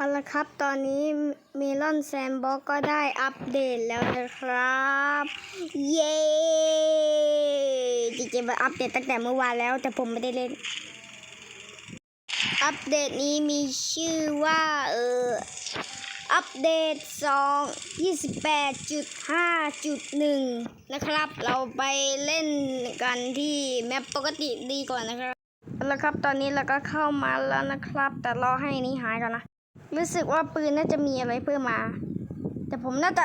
เอาละครับ ตอนนี้เมลอนแซมบ็อกก็ได้อัปเดตแล้วนะครับ เย้จริงๆมันอัปเดตตั้งแต่เมื่อวานแล้ว แต่ผมไม่ได้เล่น อัปเดตนี้มีชื่อว่า เออ อัปเดต 2 28.5.1 นะครับ เราไปเล่นกันที่แมปปกติดีก่อนนะครับเอาละครับ ตอนนี้เราก็เข้ามาแล้วนะครับ แต่รอให้นี้หายก่อนนะ รู้สึกว่าปืนน่าจะมีอะไรเพิ่มมา แต่ผมน่าจะ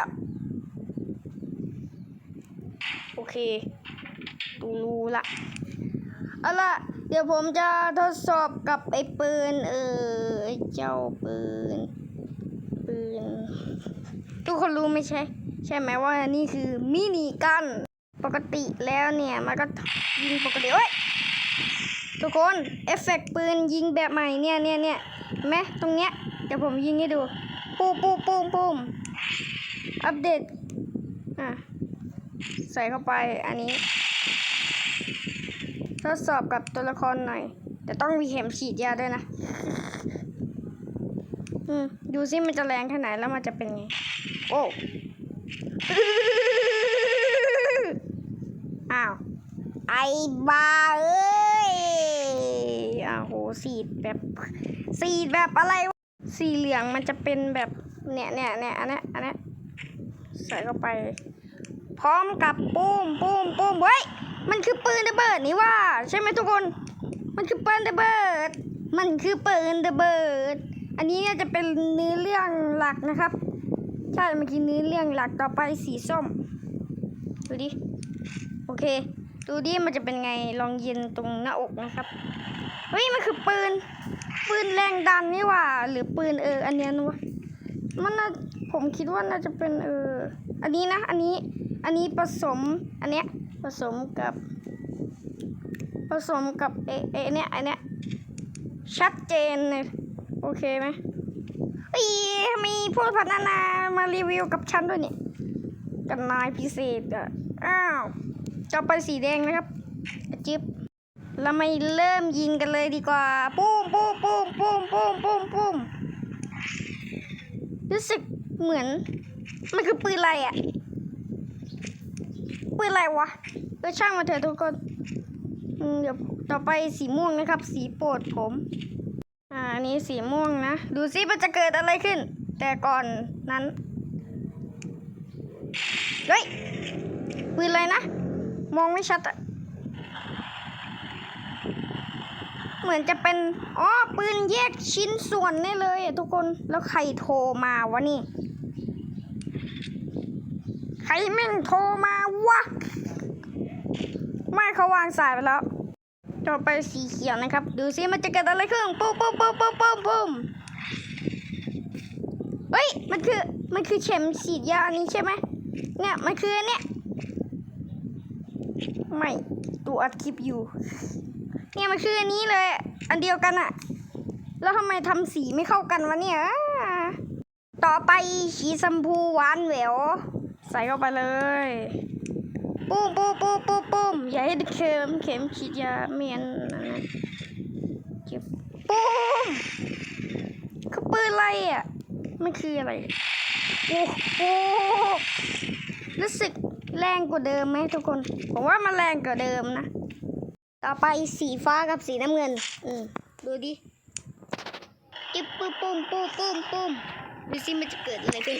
โอเคดูรู้ละเอาล่ะ เดี๋ยวผมจะทดสอบกับไอ้ปืน เออเจ้าปืน ปืน ทุกคนรู้ไม่ใช่ ใช่ไหมว่านี่คือมินิกัน ปกติแล้วเนี่ย มันก็ยิงปกติเอ้ยทุกคน เอฟเฟกต์ปืนยิงแบบใหม่เนี่ยเนี่ยเนี่ยไหมตรงเนี้ย เดี๋ยวผมยิงให้ดูปูปูปูปูมอัปเดต อะ ใส่เข้าไปอันนี้ ทดสอบกับตัวละครหน่อย แต่ต้องมีเข็มฉีดยาด้วยนะ อืม ดูซิมันจะแรงแค่ไหนแล้วมันจะเป็นไง โอ้อ้าว ไอ้บ้าเอ้ยอ้าวโหสีดแบบ สีดแบบอะไร สีเหลืองมันจะเป็นแบบเนี่ยเนี่ยเนี่ยอันนี้อันนี้ใส่เข้าไป พร้อมกับปุ้มปุ้มปุ้มเฮ้ยมันคือปืนระเบิดนี่ว่า ใช่ไหมทุกคน มันคือปืนระเบิด มันคือปืนระเบิด อันนี้น่าจะเป็นเนื้อเรื่องหลักนะครับ ใช่เมันคือเนื้อเรื่องหลักต่อไปสีส้ม ดูดิ โอเค ดูดิมันจะเป็นไงลองยินตรงหน้าอกนะครับ เฮ้ยมันคือปืน ปืนแรงดันนี่ว่า หรือปืนเออ อันเนี้ยนะวะมันน่าผมคิดว่าน่าจะเป็นเออ อันนี้นะ อันนี้ อันนี้ผสม อันเนี้ยผสมกับ ผสมกับเอเอเนี้ยอันเนี้ยชัดเจนเลยโอเคไหมอีมีผู้พัฒนามารีวิวกับฉันด้วยเนี่ยกันนายพิเศษอะอ้าวจะไปสีแดงนะครับจิ๊บ เราไม่เริ่มยิงกันเลยดีกว่า ปุ้มปุ้มปุ้มปุ้มปุ้มปุ้มปุ้มรู้สึกเหมือน มันคือปืนอะไรอะปืนอะไรวะเออช่างมาเถอะทุกคนเดี๋ยวต่อไปสีม่วงนะครับ สีโปรดผม อ่าอันนี้สีม่วงนะ ดูซิมันจะเกิดอะไรขึ้น แต่ก่อนนั้น เฮ้ยปืนอะไรนะ มองไม่ชัดอะ เหมือนจะเป็นอ๋อปืนแยกชิ้นส่วนนี่เลยทุกคนแล้วใครโทรมาวะนี่ ใครแม่งโทรมาวะ ไม่เขาวางสายไปแล้ว ต่อไปสีเขียวนะครับ ดูซิมันจะเกิดอะไรขึ้นปุ๊บปุ๊บปุ๊บปุ๊บปุ๊บปุ๊บเฮ้ย มันคือ มันคือเข็มฉีดยาอันนี้ใช่ไหม เนี่ย มันคือเนี่ย ไม่ ตัวอัดคลิปอยู่ เนี่ยมันคืออันนี้เลย อันเดียวกันอะแล้วทำไมทำสีไม่เข้ากันวะเนี่ย ต่อไปสีชมพูหวานแหวว ใส่เข้าไปเลย ปุ้มปุ้มปุ้มปุ้มปุ้มอย่าให้เข็มเข็มฉีดยาเมียนอันนั้นเก็บปุ้มคือปืนอะไรอะมันคืออะไรโอ้โหรู้สึกแรงกว่าเดิมไหมทุกคน ผมว่ามันแรงกว่าเดิมนะ ต่อไปสีฟ้ากับสีน้ำเงิน อืมดูดิจิ๊บปุ้มปุ้มปุ้มปุ้มปุ้มดูสิมันจะเกิดอะไรขึ้น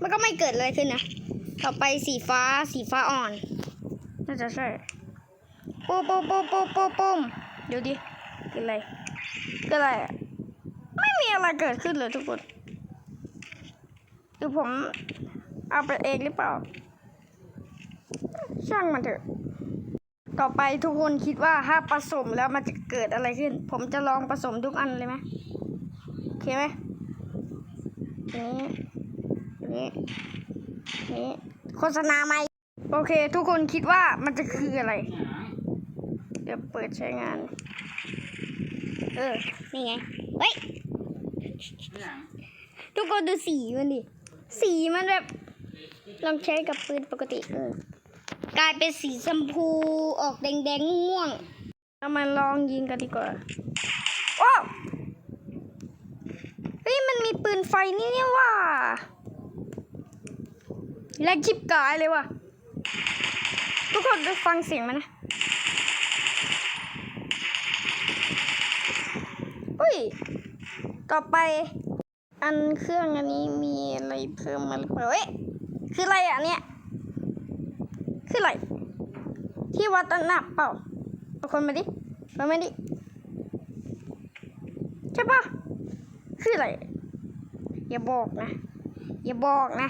มันก็ไม่เกิดอะไรขึ้นนะ ต่อไปสีฟ้าสีฟ้าอ่อน น่าจะใช่ปุ๊บปุ๊บปุ๊บปุ๊บปุ๊บปุ๊บดูดิเกิดอะไรเกิดอะไร ไม่มีอะไรเกิดขึ้นเลยทุกคนหรือผมเอาไปเองหรือเปล่า ช่างมันเถอะ ต่อไปทุกคนคิดว่าถ้าผสมแล้วมันจะเกิดอะไรขึ้น ผมจะลองผสมทุกอันเลยไหมโอเคไหมนี้นี่นี่โฆษณาไหมโอเค ทุกคนคิดว่ามันจะคืออะไร เดี๋ยวเปิดใช้งาน เออ นี่ไง เฮ้ย ทุกคนดูสีมันดิ สีมันแบบ ลองใช้กับปืนปกติเออ กลายเป็นสีชมพูออกแดงๆม่วงๆเรามาลองยิงกันดีกว่าโอ้ปืนไฟนี่นี่ว่าแรงชิบกายเลยว่ะ ทุกคนได้ฟังเสียงมันนะอุ้ย ต่อไปอันเครื่องอันนี้มีอะไรเพิ่มมาหรือเปล่าเอ้ยคืออะไรอะเนี่ย คืออะไร ที่วัดน้ำหนักเปล่าเอาคนมาดิมาไม่ดิใช่ปะคืออะไร อย่าบอกนะ อย่าบอกนะ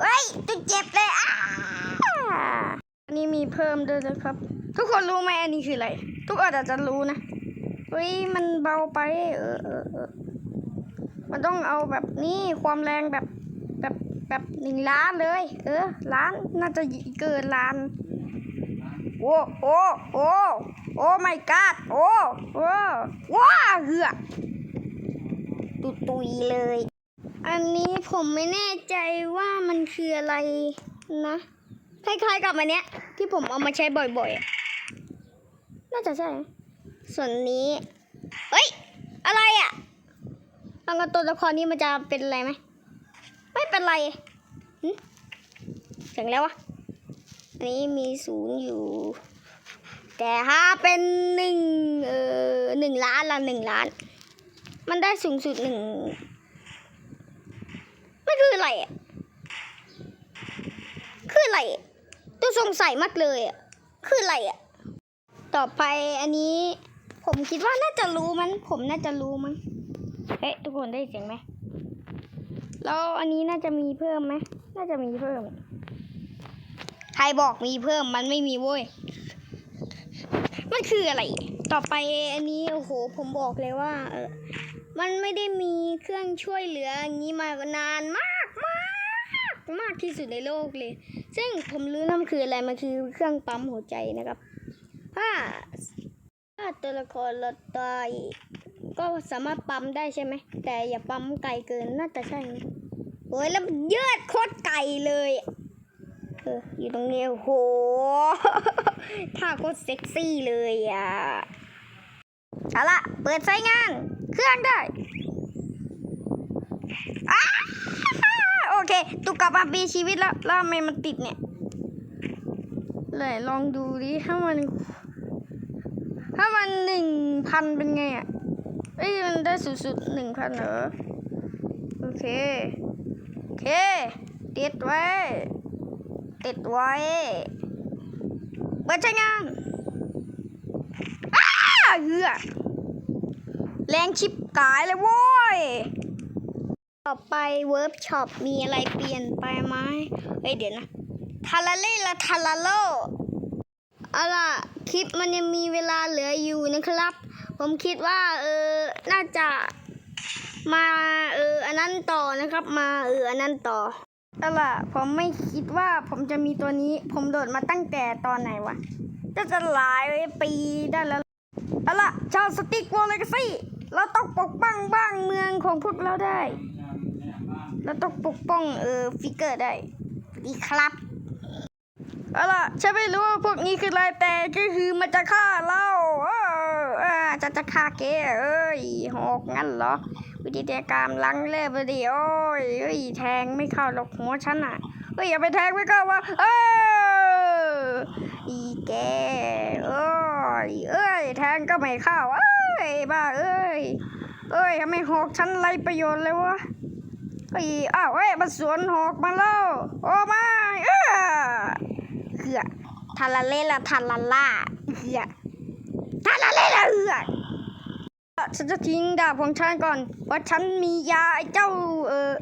เฮ้ยจะเจ็บเลยอ่าอันนี้มีเพิ่มด้วยนะครับ ทุกคนรู้ไหมอันนี้คืออะไร ทุกคนอาจจะรู้นะเฮ้ยมันเบาไป เออเออ มันต้องเอาแบบนี้ความแรงแบบแบบแบบหนึ่งล้านเลย เออล้านน่าจะเกินล้าน โอ้โอ้โอ้โอ้ my god โอ้โอ้ว้าเหือตุตุยเลย อันนี้ผมไม่แน่ใจว่ามันคืออะไรนะคล้ายๆกับอันเนี้ย ที่ผมเอามาใช้บ่อยๆ น่าจะใช่ ส่วนนี้ เฮ้ย อะไรอะ่ะลองตัวละครนี้มันจะเป็นอะไรไหมไม่เป็นไรหึงแล้ววะอันนี้มีศูนย์อยู่ แต่ถ้าเป็นหนึ่งเอ่อหนึ่งล้านละหนึ่งล้าน มันได้สูงสุดหนึ่งไม่คืออะไรอะคืออะไรตัวสงสัยมากเลยอะคืออะไรอะต่อไปอันนี้ ผมคิดว่าน่าจะรู้มัน ผมน่าจะรู้มั้ง เฮ้ยทุกคนได้เสียงไหมแล้วอันนี้น่าจะมีเพิ่มไหมน่าจะมีเพิ่ม ใครบอกมีเพิ่มมันไม่มีเว้ย มันคืออะไร ต่อไปอันนี้โอ้โห ผมบอกเลยว่า เออ มันไม่ได้มีเครื่องช่วยเหลืออย่างนี้มานานมากมากมากที่สุดในโลกเลย ซึ่งผมรู้นะมันคืออะไร มันคือเครื่องปั๊มหัวใจนะครับถ้าถ้าตัวละครเราตาย ก็สามารถปั๊มได้ใช่ไหม แต่อย่าปั๊มไกลเกินน่าจะใช่นะโอ้ยแล้วยืดโคตรไกลเลยเอออยู่ตรงนี้โอ้โหท่าโคตรเซ็กซี่เลยอะเอาละเปิดใช้งาน เครื่องได้โอเคตุกกลับมามีชีวิตแล้วแล้วทำไมมันติดเนี่ยเลยลองดูดิถ้ามัน ถ้ามันหนึ่งพันเป็นไงอะ เอ้ยมันได้สุดสุดหนึ่งพันเหรอ โอเค โอเค ติดไว้ ติดไว้เปิดใช้งานอ้าเหือแรงชิบกายเลยโว้ย ต่อไปเวิร์บช็อปมีอะไรเปลี่ยนไปไหมเฮ้ยเดี๋ยวนะทาราเล่ละทาราโลเอาล่ะ คลิปมันยังมีเวลาเหลืออยู่นะครับ ผมคิดว่าเออน่าจะมาเอออันนั้นต่อนะครับ มาเอออันนั้นต่อเอาล่ะผมไม่คิดว่าผมจะมีตัวนี้ ผมโดดมาตั้งแต่ตอนไหนวะจะจะหลายปีได้แล้วเอาล่ะชาวสติ๊กวอลเลกซี่เราต้องปกป้องบ้างเมืองของพวกเราได้ เราต้องปกป้องเออฟิกเกอร์ได้ดีครับเอาล่ะฉันไม่รู้ว่าพวกนี้คืออะไรแต่ก็คือมันจะฆ่าเรา จะจะฆ่าแกเอ้ยหอกงั้นเหรอ วิธีการลังเล่บดีโอ้ยเอ้ยแทงไม่เข้าหรอกหัวฉันอะเอ้ยอย่าไปแทงไม่เข้าวะเอออีแกเอ้ยเอ้ยแทงก็ไม่เข้าเอ้ยบ้าเอ้ยเอ้ยทำไมหอกฉันไรประโยชน์เลยวะเอ้ยอ้าวเอ้ยมันสวนหอกมาแล้วโอ้ไม่เออเหือทาราเล่ละทาราล่าเหือ ทาราเล่ละเหือฉันจะทิ้งดาบของฉันก่อนว่าฉันมียาไอ้เจ้า เออ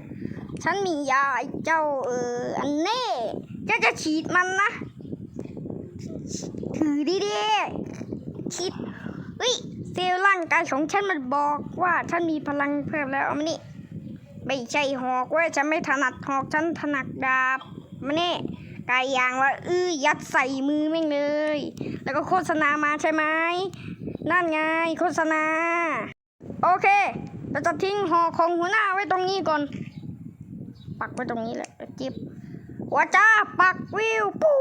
ฉันมียาไอ้เจ้า เอออันเน่จะจะฉีดมันนะ ถือดีดีๆฉีดเฮ้ยเซลล์ร่างกายของฉันมันบอกว่าฉันมีพลังเพิ่มแล้วอามานี่ไม่ใช่หอกเว้ยฉันไม่ถนัดหอกฉันถนัดดาบมานี่ ไกายางว่าอื้อยัดใส่มือแม่งเลย แล้วก็โฆษณามาใช่ไหมนั่นไงโฆษณา โอเค เราจะทิ้งหอของหัวหน้าไว้ตรงนี้ก่อน ปักไว้ตรงนี้แหละแล้วจิบหัวจ้าปักวิวปุ้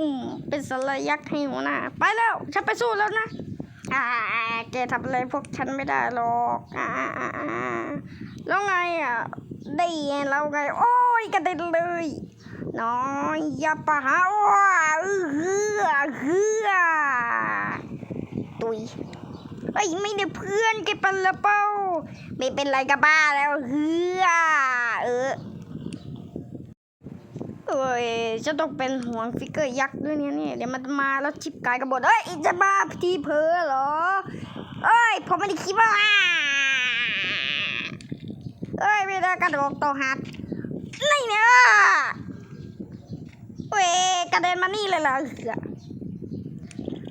มเป็นสลายยักษ์ให้หัวหน้า ไปแล้ว ฉันไปสู้แล้วนะอ่าแกทำอะไรพวกฉันไม่ได้หรอกอ่าแล้วไงอะได้เราไงโอ้ กระเด็นเลย น้อยอย่าปะหาว่าเฮือเฮือตุยเฮ้ยไม่ได้เพื่อนแกเป็นละเป้า ไม่เป็นไรกับบ้าแล้วเฮือเออเอ้ยจะต้องเป็นห่วงฟิกเกอร์ยักษ์ด้วยเนี่ยเนี่ยเดี๋ยวมันมาแล้วชิปกายกระบฏเอ้ยจะมาทีเพอเหรอ เอ้ยผมไม่ได้คิดว่าเอ้ยไม่ได้กระโดดต่อหัด นี่เนี่ยเวกระเด็นมานี่เลยเหรอเหือ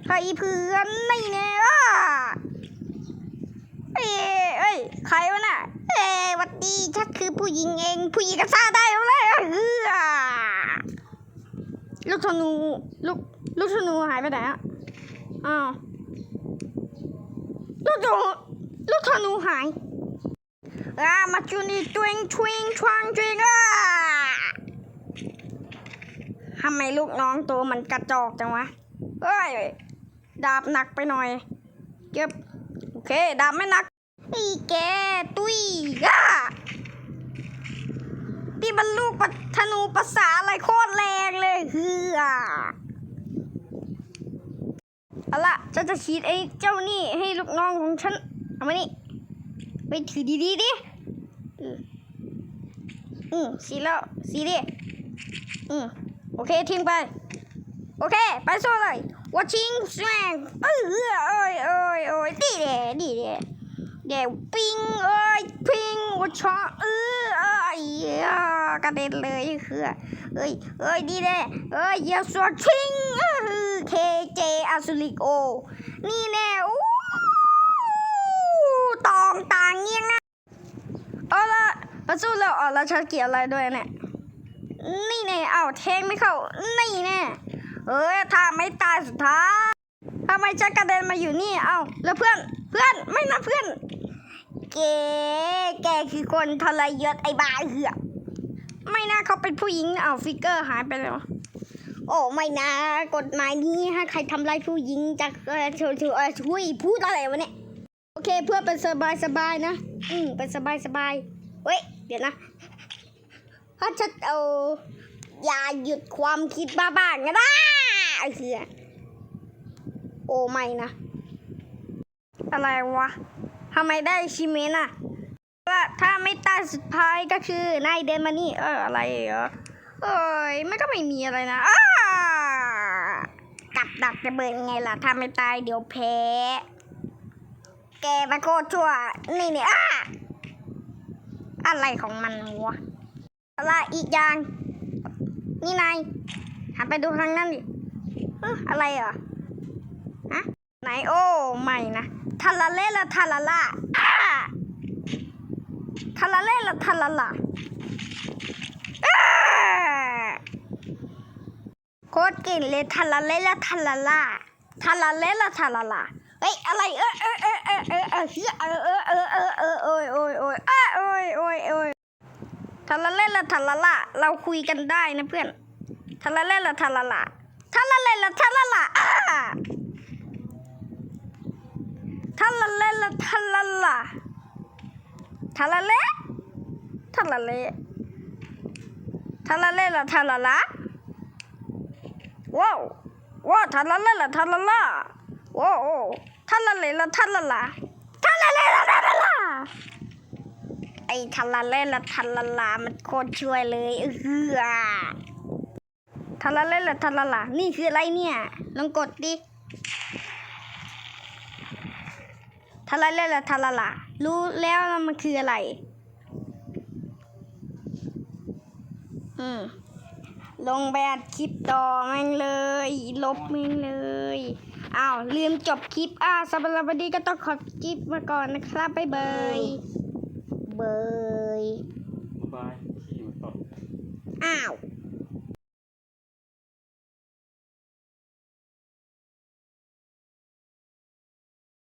ใครเพื่อนนี่เนี่ยเอ้ยเอ้ยใครวะน่ะเอ้ยวัดดีฉันคือผู้หญิงเอง ผู้หญิงก็ซ่าได้แล้วเลยเฮือลูกธนูลูกลูกธนูหายไปไหนอะอ้าวลูกธนูลูกธนูหาย อ่ามาจูนี่ทวิงทวิงทวังทวิงอะทำไมลูกน้องตัวมันกระจอกจังวะเอ้ยดาบหนักไปหน่อย เก็บ โอเค ดาบไม่หนักอีแกตุยอะที่บรรลุปัธนูภาษาอะไรโคตรแรงเลยเฮือเอาละฉันจะฉีดไอ้เจ้านี่ให้ลูกน้องของฉัน เอามานี่ ไปถือดีๆดิเอออืมสีแล้วสีดิอืมโอเคทิ้งไป โอเค ไปสู้เลย watching slang เออเอ้ยเอ้ยเอ้ยดีเด้ดีเด้เดี๋ยวปิงเอ้ยปิงวัชอเออเอ้ยอ่ากระเด็นเลยคือเอ้ยเอ้ยดีเด้เอ้ยยาสวดชิงเออเคเจอาสุลิโอ นี่แน่อู้ ตองตางเงี้ยงอะเอาละมาสู้แล้วเอาแล้วฉันเกี่ยวอะไรด้วยเนี่ย นี่แน่เอาแทงไม่เข้า นี่แน่เอ้ยถ้าไม่ตายสุดท้ายทำไมฉันกระเด็นมาอยู่นี่ เอาแล้วเพื่อน เพื่อน ไม่นะเพื่อนแกแกคือคนทรยศไอ้บ้าเหือกไม่นะเขาเป็นผู้หญิง เอาฟิกเกอร์หายไปแล้วโอ้ไม่นะ กฎหมายนี้ถ้าใครทำร้ายผู้หญิงจะช่วยช่วยพูดอะไรวะเนี่ย เคเพื่อเป็นสบายสบายๆนะ อืมเป็นสบายสบายๆเฮ้ย เดี๋ยวนะถ้าฉันเอาอย่าหยุดความคิดบ้าๆก็ได้เสือโอ้ไม่นะ อะไรวะทำไมได้ชิเมนอะว่าถ้าไม่ตายสุดท้ายก็คือนายเดินมานี่ เอออะไรเหรอเอ้ยมันก็ไม่มีอะไรนะอ้ากับดักจะเบิดไงล่ะ ถ้าไม่ตายเดี๋ยวแพ้ แกไปโคตรชั่ว นี่เนี่ยอ้าอะไรของมันวะอะไรอีกอย่าง นี่นายหันไปดูทางนั้นดิเอออะไรเหรอฮะไหนโอ้ไม่นะทาลาเล่ละทาลาล่าทาลาเล่ละทาลาล่าโคตรเก่งเลยทาลาเล่ละทาลาล่าทาลาเล่ละทาลาล่า ฮ้ยอะไรเออเออเออเออเออเออเออเออเออเออเออโอ้ยโอ้ยโอ้ยอ้าโอ้ยโอ้ยโอ้ยทาละเล่นละทาละละเราคุยกันได้นะเพื่อนทาละเล่นละทาละละทาละเล่นละทาละละอ่าทาละเล่นละทาละละทาละเล่ทาละเล่ทาละเล่ละทาละละว้าวว้าวทาละเล่นละทาละละว้าว ท่านละเล่นละท่านละละท่านละเล่นละท่านละละไอ้ทัลลาเล่นละทัลลาลามันโคตรช่วยเลยเออทัลลาเล่นละทัลลาลานี่คืออะไรเนี่ยลองกดดิทัลลาเล่นละทัลลาลารู้แล้วมันคืออะไร อืมลงไปอัดคลิปต่อแม่งเลย ลบแม่งเลย อ้าวลืมจบคลิปอ่าสำหรับวันนี้ก็ต้องขอคลิปมาก่อนนะครับบ๊ายบายเบยบายที่อยู่ต่ออ้าว